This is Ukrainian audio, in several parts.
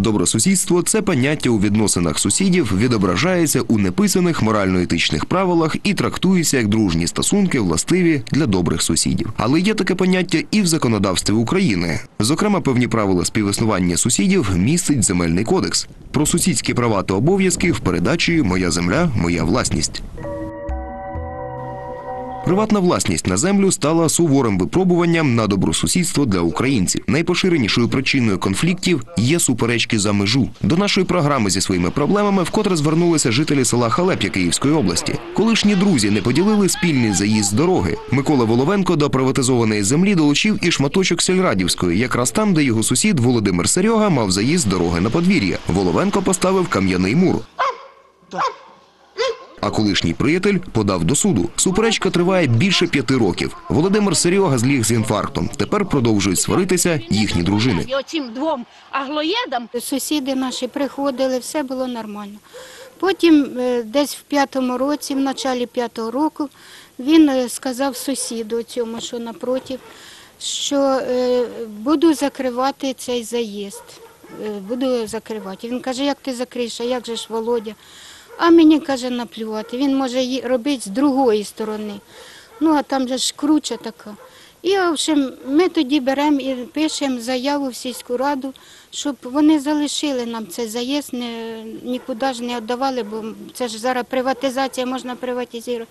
Добросусідство це поняття у відносинах сусідів, відображається у неписаних морально-етичних правилах і трактується як дружні стосунки, властиві для добрих сусідів. Але є таке поняття і в законодавстві України. Зокрема, певні правила співіснування сусідів містить земельний кодекс про сусідські права та обов'язки в передачі Моя земля, моя власність. Приватна власність на землю стала суворим випробуванням на добросусідство для українців. Найпоширенішою причиною конфліктів є суперечки за межу. До нашої програми зі своїми проблемами вкотре звернулися жителі села Халеп'я Київської області. Колишні друзі не поділили спільний заїзд дороги. Микола Воловенко до приватизованої землі долучив і шматочок сільрадівської, якраз там, де його сусід Володимир Серьога мав заїзд дороги на подвір'я. Воловенко поставив кам'яний мур. А колишній приятель подав до суду. Суперечка триває більше п'яти років. Володимир Серйога зліг з інфарктом. Тепер продовжують сваритися їхні дружини. І оцим двом аглоєдам Сусіди наші приходили, все було нормально. Потім, е, десь в п'ятому році, в началі п'ятого року, він е, сказав сусіду цьому, що напротив, що е, буду закривати цей заїзд. Буду закривати. Він каже, як ти закриєш, а як же ж Володя? А мені каже, наплювати. Він може ї- робити з другої сторони. Ну, а там же ж круча така. І, в общем, ми тоді беремо і пишемо заяву в сільську раду, щоб вони залишили нам цей заїзд, не, нікуди ж не віддавали, бо це ж зараз приватизація, можна приватизувати.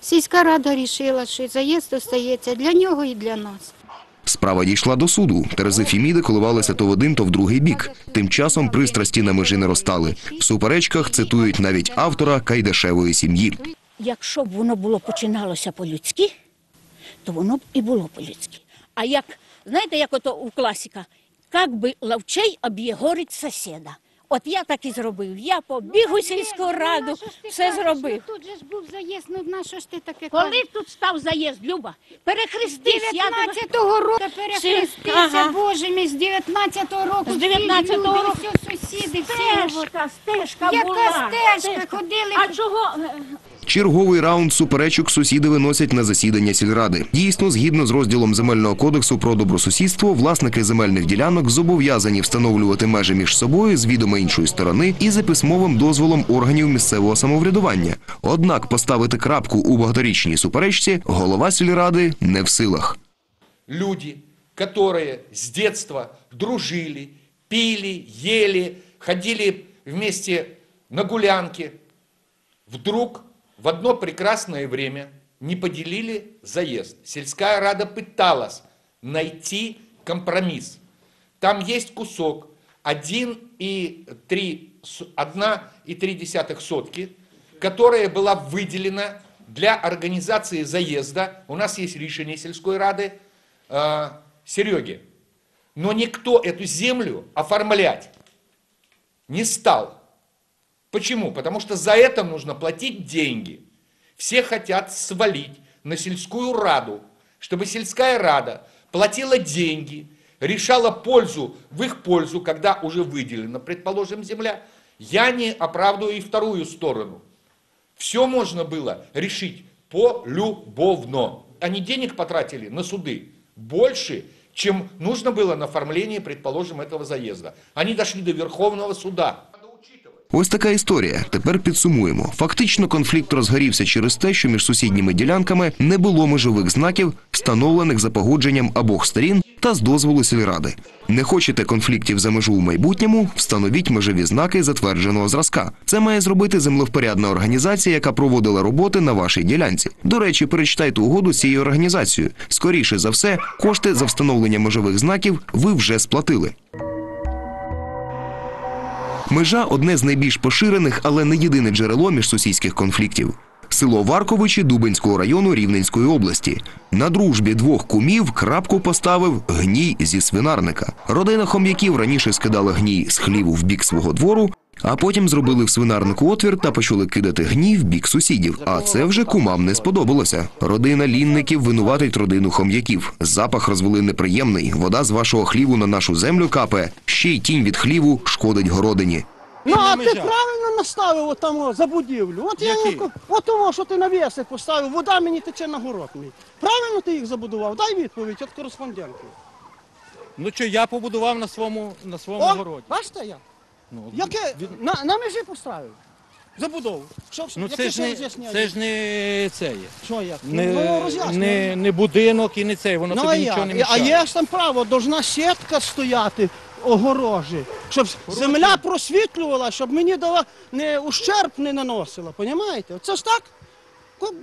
Сільська рада вирішила, що заїзд остається для нього і для нас. Справа дійшла до суду. Терези Фіміди коливалися то в один, то в другий бік. Тим часом пристрасті на межі не розтали. В суперечках цитують навіть автора Кайдашевої сім'ї. якщо б воно було починалося по-людськи, то воно б і було по-людськи. А як, знаєте, як ото у класіка, як би лавчей об'єгорить сусіда. От я так і зробив. Я побіг у сільську раду, все зробив. Тут же ж був заїзд, ну на що ж ти таке Коли тут став заїзд, Люба, перехрестись, я тебе... 19-го року перехрестися, Ага. Боже мій, з 19-го року. З всі 19-го люди, року. всі сусіди, всі. Стежка, стежка Яка була. стежка? Ходили А чого? Черговий раунд суперечок сусіди виносять на засідання сільради. Дійсно, згідно з розділом земельного кодексу про добросусідство, власники земельних ділянок зобов'язані встановлювати межі між собою з відома іншої сторони і за письмовим дозволом органів місцевого самоврядування. Однак поставити крапку у багаторічній суперечці голова сільради не в силах. люди, которые с детства дружили, пили, ели, ходили вместе на гулянки, вдруг в одно прекрасное время не поделили заезд. Сельская рада пыталась найти компромисс. Там есть кусок 1,3 сотки, которая была выделена для организации заезда. У нас есть решение сельской рады э, Сереги. Но никто эту землю оформлять не стал. Почему? Потому что за это нужно платить деньги. Все хотят свалить на сельскую раду, чтобы сельская рада платила деньги, решала пользу в их пользу, когда уже выделена, предположим, земля. Я не оправдываю и вторую сторону. Все можно было решить полюбовно. Они денег потратили на суды больше, чем нужно было на оформление, предположим, этого заезда. Они дошли до Верховного суда. Ось така історія. Тепер підсумуємо. Фактично, конфлікт розгорівся через те, що між сусідніми ділянками не було межових знаків, встановлених за погодженням обох сторін та з дозволу сільради. Не хочете конфліктів за межу у майбутньому? Встановіть межові знаки затвердженого зразка. Це має зробити землевпорядна організація, яка проводила роботи на вашій ділянці. До речі, перечитайте угоду з цією організацією. Скоріше за все, кошти за встановлення межових знаків ви вже сплатили. Межа одне з найбільш поширених, але не єдине джерело міжсусідських конфліктів. Село Варковичі Дубенського району Рівненської області. На дружбі двох кумів крапку поставив гній зі свинарника. Родина хом'яків раніше скидала гній з хліву в бік свого двору, а потім зробили в свинарнику отвір та почали кидати гній в бік сусідів. А це вже кумам не сподобалося. Родина лінників винуватить родину хом'яків. Запах розвели неприємний. Вода з вашого хліву на нашу землю капає. Ще й тінь від хліву шкодить городині. Ну, а ти правильно наставив от там за будівлю. От я Який? от того, що ти навіси поставив, вода мені тече на город мій. Правильно ти їх забудував? Дай відповідь від кореспондентки. Ну що, я побудував на своєму, на своєму О, городі. бачите як? Ну, Яке на, на межі поставив? Забудову. Що, ну яке це ж не це ж не це є. Що як? Не, ну, роз'яснює. не, не будинок і не цей, воно Ну, а, тобі як? нічого не а мішає. є ж там право, должна сітка стояти огорожі, щоб земля просвітлювала, щоб мені дала не ущерб не наносила. Понімаєте? Це ж так. Ко-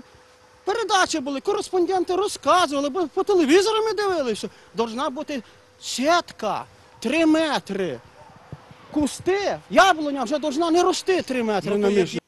Передачі були, кореспонденти розказували, бо по телевізору ми дивилися. Должна бути сітка, три метри. Кусти, яблуня вже повинна не рости три метри на межі.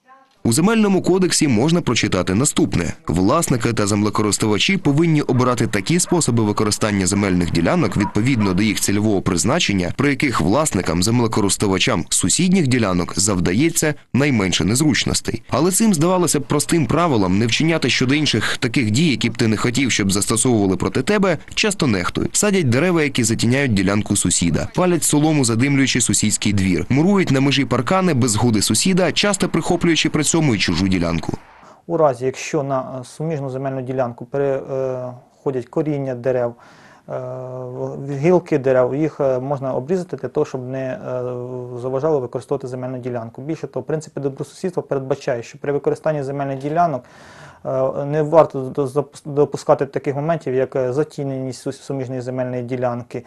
У земельному кодексі можна прочитати наступне: власники та землекористувачі повинні обирати такі способи використання земельних ділянок відповідно до їх цільового призначення, при яких власникам землекористувачам сусідніх ділянок завдається найменше незручностей. Але цим здавалося б простим правилам не вчиняти щодо інших таких дій, які б ти не хотів, щоб застосовували проти тебе, часто нехтують. Садять дерева, які затіняють ділянку сусіда, палять солому, задимлюючи сусідський двір, мурують на межі паркани без згоди сусіда, часто прихоплюючи при цьому й чужу ділянку. У разі, якщо на е, суміжну земельну ділянку переходять коріння дерев, е, гілки дерев, їх е, можна обрізати для того, щоб не е, заважало використовувати земельну ділянку. Більше того, принципи добросусідства передбачає, що при використанні земельних ділянок е, не варто допускати таких моментів, як е, затіненість суміжної земельної ділянки,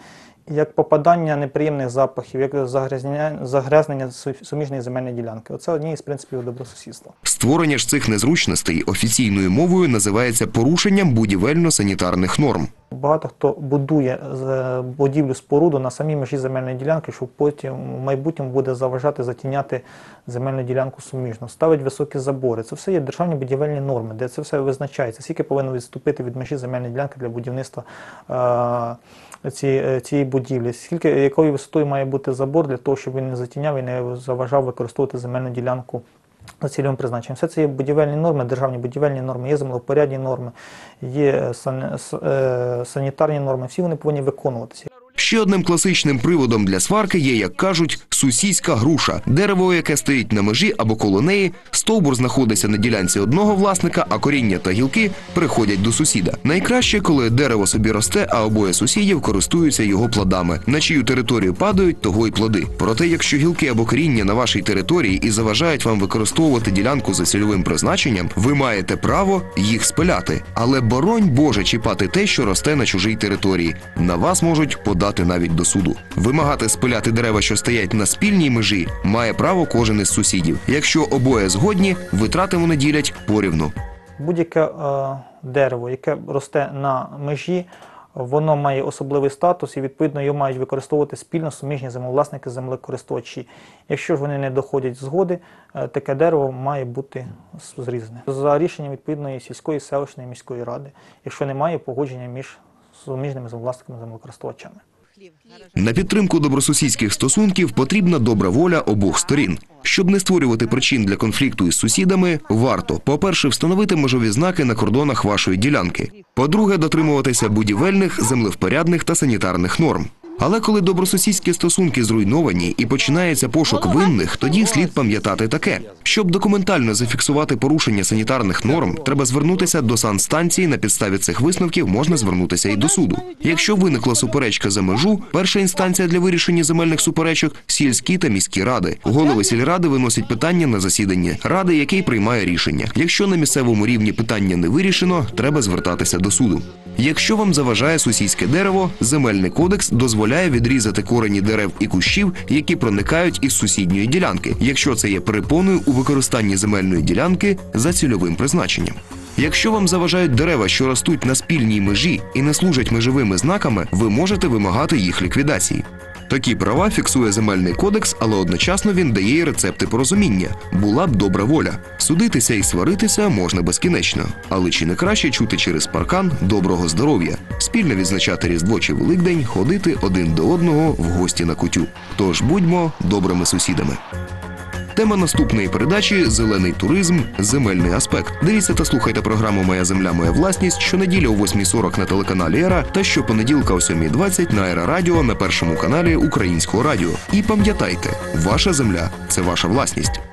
як попадання неприємних запахів, як загрязнення, загрязнення су- суміжної земельної ділянки. Оце одні із принципів добросусідства. Створення ж цих незручностей офіційною мовою називається порушенням будівельно-санітарних норм. Багато хто будує е, будівлю споруду на самій межі земельної ділянки, що потім в майбутньому буде заважати затіняти земельну ділянку суміжно. Ставить високі забори. Це все є державні будівельні норми, де це все визначається. Скільки повинно відступити від межі земельної ділянки для будівництва е, цієї, цієї будівлі, скільки якою висотою має бути забор для того, щоб він не затіняв і не заважав використовувати земельну ділянку за цільовим призначенням. Все це є будівельні норми, державні будівельні норми, є землевпорядні норми, є е, санітарні норми. Всі вони повинні виконуватися. Ще одним класичним приводом для сварки є, як кажуть, сусідська груша. Дерево, яке стоїть на межі або коло неї, стовбур знаходиться на ділянці одного власника, а коріння та гілки приходять до сусіда. Найкраще, коли дерево собі росте, а обоє сусідів користуються його плодами. На чию територію падають, того й плоди. Проте, якщо гілки або коріння на вашій території і заважають вам використовувати ділянку за цільовим призначенням, ви маєте право їх спиляти. Але боронь Боже чіпати те, що росте на чужій території. На вас можуть подати навіть до суду. Вимагати спиляти дерева, що стоять на спільній межі, має право кожен із сусідів. Якщо обоє згодні, витрати вони ділять порівну. Будь-яке е, дерево, яке росте на межі, воно має особливий статус і відповідно його мають використовувати спільно суміжні землевласники, землекористувачі. Якщо ж вони не доходять згоди, е, таке дерево має бути зрізане за рішенням відповідної сільської, селищної міської ради, якщо немає погодження між суміжними землевласниками землекористувачами. На підтримку добросусідських стосунків потрібна добра воля обох сторін. Щоб не створювати причин для конфлікту із сусідами, варто, по-перше, встановити межові знаки на кордонах вашої ділянки. По-друге, дотримуватися будівельних, землевпорядних та санітарних норм. Але коли добросусідські стосунки зруйновані і починається пошук винних, тоді слід пам'ятати таке: щоб документально зафіксувати порушення санітарних норм, треба звернутися до санстанції. На підставі цих висновків можна звернутися і до суду. Якщо виникла суперечка за межу, перша інстанція для вирішення земельних суперечок сільські та міські ради. Голови сільради виносять питання на засідання ради, який приймає рішення. Якщо на місцевому рівні питання не вирішено, треба звертатися до суду. Якщо вам заважає сусідське дерево, земельний кодекс дозволяє відрізати корені дерев і кущів, які проникають із сусідньої ділянки, якщо це є перепоною у використанні земельної ділянки за цільовим призначенням. Якщо вам заважають дерева, що ростуть на спільній межі і не служать межовими знаками, ви можете вимагати їх ліквідації. Такі права фіксує земельний кодекс, але одночасно він дає й рецепти порозуміння. Була б добра воля. Судитися і сваритися можна безкінечно. Але чи не краще чути через паркан доброго здоров'я, спільно відзначати Різдво чи Великдень, ходити один до одного в гості на кутю. Тож будьмо добрими сусідами. Тема наступної передачі зелений туризм, земельний аспект. Дивіться та слухайте програму Моя земля, моя власність щонеділя о 8.40 на телеканалі Ера та щопонеділка о 7.20 на Ера Радіо на першому каналі Українського радіо. І пам'ятайте, ваша земля це ваша власність.